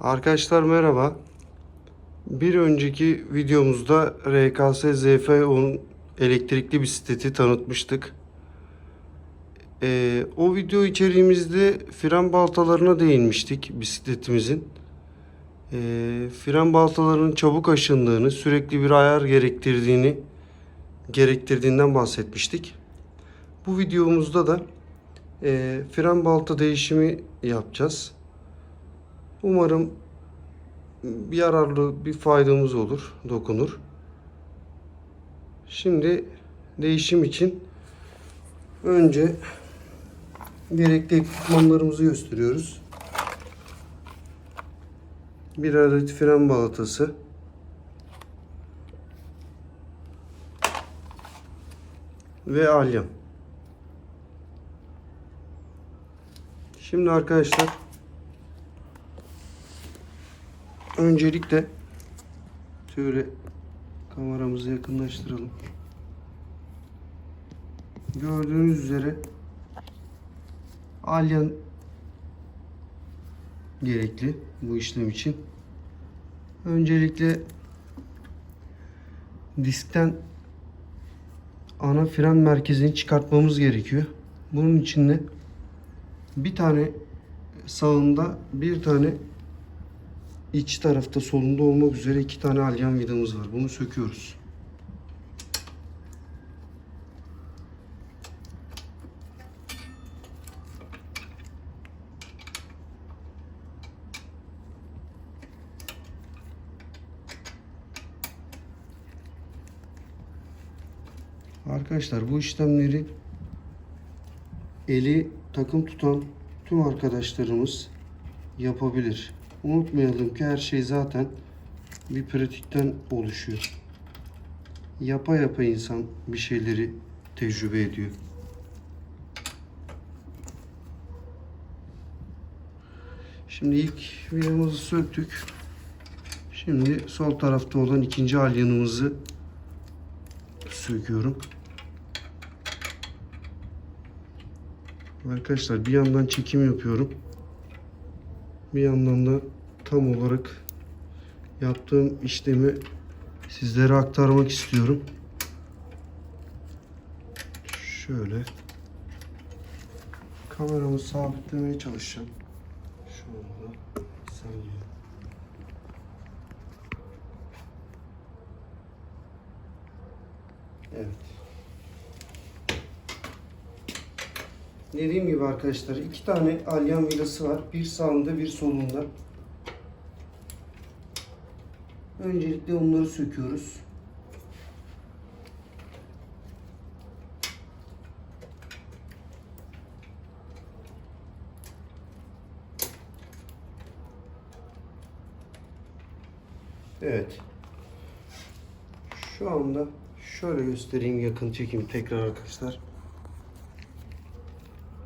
Arkadaşlar merhaba. Bir önceki videomuzda RKS ZF10 elektrikli bisikleti tanıtmıştık. Ee, o video içeriğimizde fren baltalarına değinmiştik bisikletimizin. Ee, fren baltalarının çabuk aşındığını, sürekli bir ayar gerektirdiğini gerektirdiğinden bahsetmiştik. Bu videomuzda da e, fren balta değişimi yapacağız. Umarım bir yararlı bir faydamız olur, dokunur. Şimdi değişim için önce gerekli ekipmanlarımızı gösteriyoruz. Bir adet fren balatası. Ve alyan. Şimdi arkadaşlar öncelikle şöyle kameramızı yakınlaştıralım. Gördüğünüz üzere alyan gerekli bu işlem için. Öncelikle diskten ana fren merkezini çıkartmamız gerekiyor. Bunun için de bir tane sağında bir tane iç tarafta solunda olmak üzere iki tane alyan vidamız var. Bunu söküyoruz. Arkadaşlar bu işlemleri eli takım tutan tüm arkadaşlarımız yapabilir. Unutmayalım ki her şey zaten bir pratikten oluşuyor. Yapa yapa insan bir şeyleri tecrübe ediyor. Şimdi ilk vidamızı söktük. Şimdi sol tarafta olan ikinci alyanımızı söküyorum. Arkadaşlar bir yandan çekim yapıyorum. Bir yandan da tam olarak yaptığım işlemi sizlere aktarmak istiyorum. Şöyle kameramı sabitlemeye çalışacağım. Şu anda bir saniye. Evet. Dediğim gibi arkadaşlar iki tane alyan vidası var. Bir sağında bir solunda. Öncelikle onları söküyoruz. Evet. Şu anda şöyle göstereyim yakın çekim tekrar arkadaşlar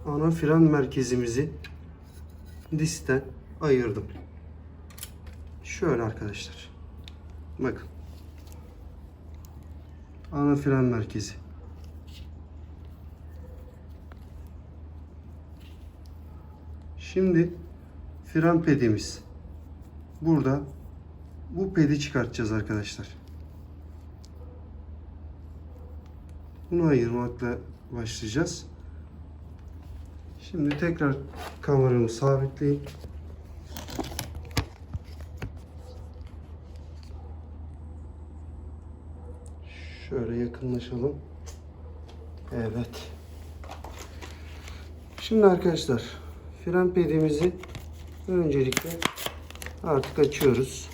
ana fren merkezimizi disten ayırdım. Şöyle arkadaşlar. Bakın. Ana fren merkezi. Şimdi fren pedimiz. Burada bu pedi çıkartacağız arkadaşlar. Bunu ayırmakla başlayacağız. Şimdi tekrar kameramı sabitleyip şöyle yakınlaşalım. Evet. Şimdi arkadaşlar fren pedimizi öncelikle artık açıyoruz.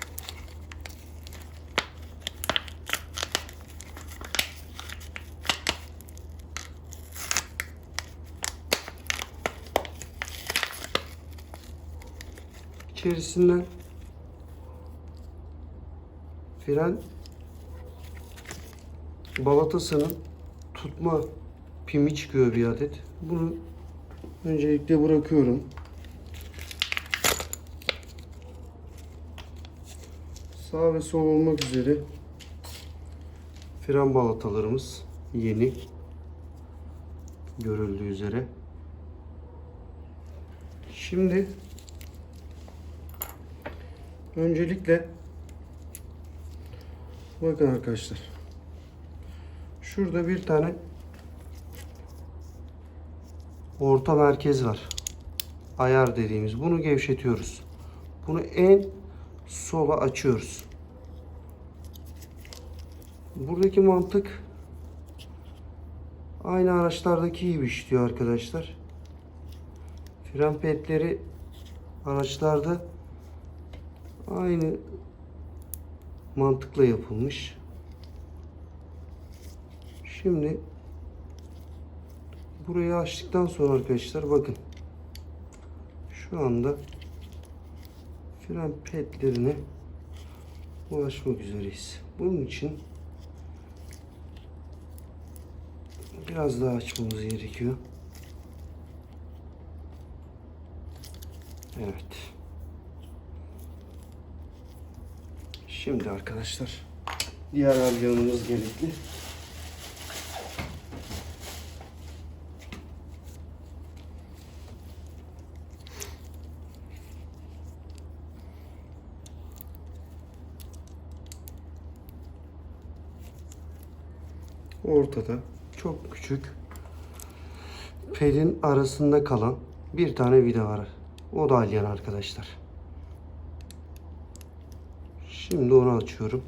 İçerisinden fren balatasının tutma pimi çıkıyor bir adet. Bunu öncelikle bırakıyorum. Sağ ve sol olmak üzere fren balatalarımız yeni görüldüğü üzere. Şimdi Öncelikle bakın arkadaşlar. Şurada bir tane orta merkez var. Ayar dediğimiz. Bunu gevşetiyoruz. Bunu en sola açıyoruz. Buradaki mantık aynı araçlardaki gibi işliyor arkadaşlar. Fren pedleri araçlarda aynı mantıkla yapılmış. Şimdi burayı açtıktan sonra arkadaşlar bakın. Şu anda fren pedlerine ulaşmak üzereyiz. Bunun için biraz daha açmamız gerekiyor. Evet. Şimdi arkadaşlar diğer alyanımız gerekli. Ortada çok küçük pedin arasında kalan bir tane vida var. O da alyan arkadaşlar. Şimdi onu açıyorum.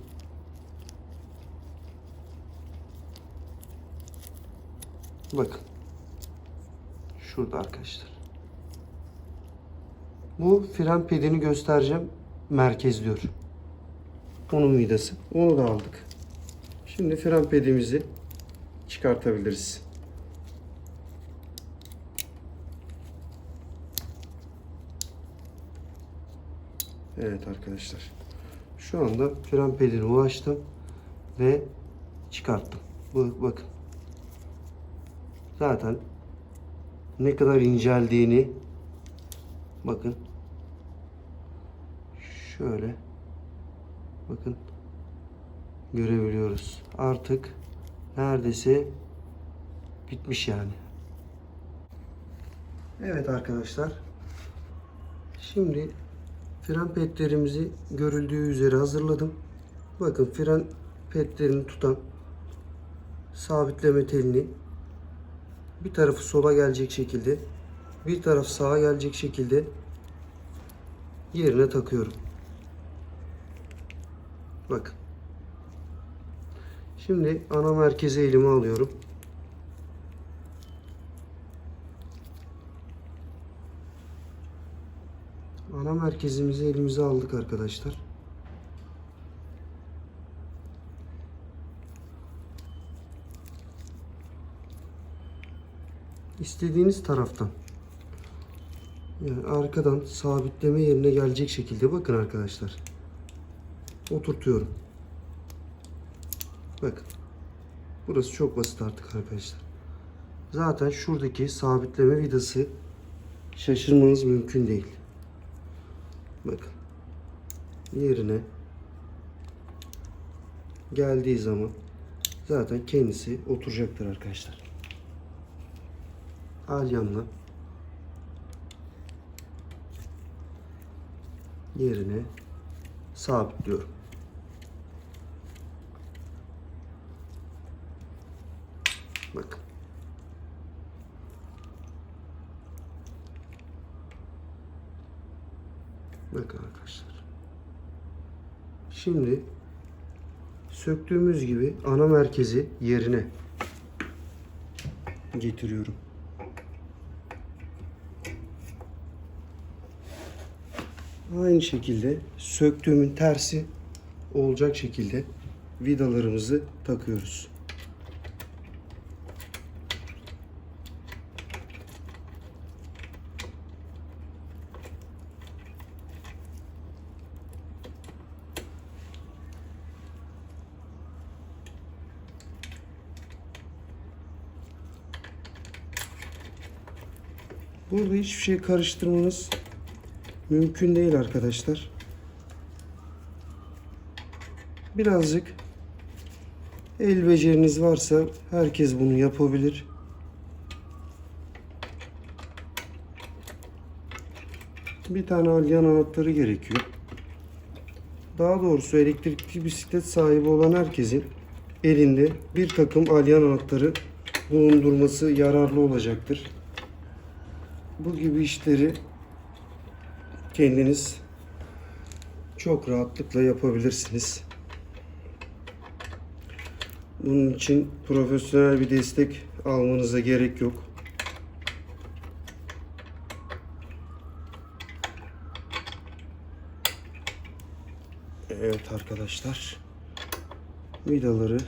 Bakın. Şurada arkadaşlar. Bu fren pedini göstereceğim. Merkez diyor. Onun vidası. Onu da aldık. Şimdi fren pedimizi çıkartabiliriz. Evet arkadaşlar. Şu anda fren pedine ulaştım ve çıkarttım. Bakın. Zaten ne kadar inceldiğini bakın. Şöyle bakın görebiliyoruz. Artık neredeyse bitmiş yani. Evet arkadaşlar. Şimdi fren pedlerimizi görüldüğü üzere hazırladım. Bakın fren pedlerini tutan sabitleme telini bir tarafı sola gelecek şekilde bir taraf sağa gelecek şekilde yerine takıyorum. Bakın. Şimdi ana merkeze elime alıyorum. Ana merkezimizi elimize aldık arkadaşlar. İstediğiniz taraftan yani arkadan sabitleme yerine gelecek şekilde bakın arkadaşlar. Oturtuyorum. Bakın. Burası çok basit artık arkadaşlar. Zaten şuradaki sabitleme vidası şaşırmanız mümkün değil. Bakın. Yerine geldiği zaman zaten kendisi oturacaktır arkadaşlar. Alyanla yerine sabitliyorum. Bakın. Bakın arkadaşlar. Şimdi söktüğümüz gibi ana merkezi yerine getiriyorum. Aynı şekilde söktüğümün tersi olacak şekilde vidalarımızı takıyoruz. Burada hiçbir şey karıştırmanız mümkün değil arkadaşlar. Birazcık el beceriniz varsa herkes bunu yapabilir. Bir tane alyan anahtarı gerekiyor. daha doğrusu elektrikli bisiklet sahibi olan herkesin elinde bir takım alyan anahtarı bulundurması yararlı olacaktır. Bu gibi işleri kendiniz çok rahatlıkla yapabilirsiniz. Bunun için profesyonel bir destek almanıza gerek yok. Evet arkadaşlar. Vidaları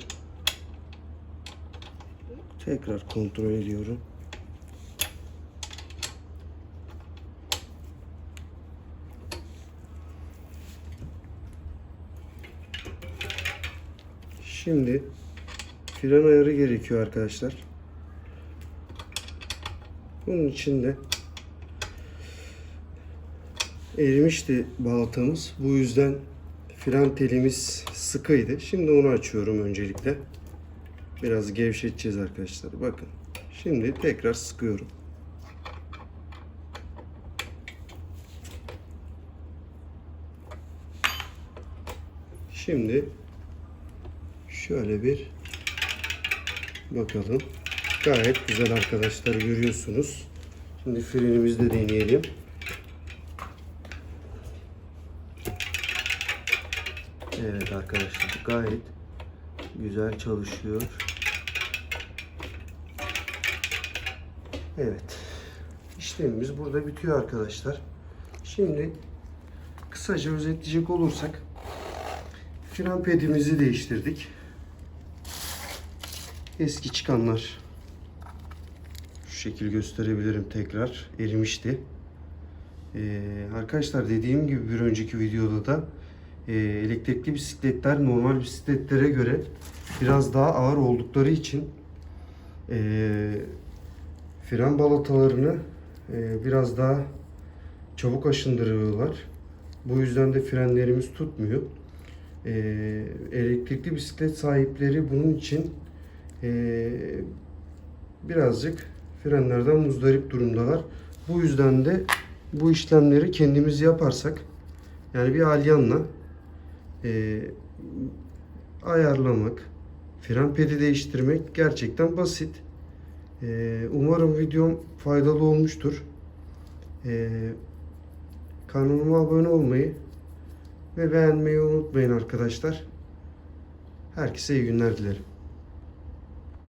tekrar kontrol ediyorum. Şimdi fren ayarı gerekiyor arkadaşlar. Bunun için de erimişti balatamız. Bu yüzden fren telimiz sıkıydı. Şimdi onu açıyorum öncelikle. Biraz gevşeteceğiz arkadaşlar. Bakın. Şimdi tekrar sıkıyorum. Şimdi şöyle bir bakalım. Gayet güzel arkadaşlar görüyorsunuz. Şimdi frenimizi de deneyelim. Evet arkadaşlar gayet güzel çalışıyor. Evet. İşlemimiz burada bitiyor arkadaşlar. Şimdi kısaca özetleyecek olursak fren pedimizi değiştirdik. Eski çıkanlar şu şekil gösterebilirim tekrar erimişti. Ee, arkadaşlar dediğim gibi bir önceki videoda da e, elektrikli bisikletler normal bisikletlere göre biraz daha ağır oldukları için e, fren balatalarını e, biraz daha çabuk aşındırıyorlar. Bu yüzden de frenlerimiz tutmuyor. E, elektrikli bisiklet sahipleri bunun için e, birazcık frenlerden muzdarip durumdalar. Bu yüzden de bu işlemleri kendimiz yaparsak yani bir alyanla e, ayarlamak, fren pedi değiştirmek gerçekten basit. E, umarım videom faydalı olmuştur. E, kanalıma abone olmayı ve beğenmeyi unutmayın arkadaşlar. Herkese iyi günler dilerim.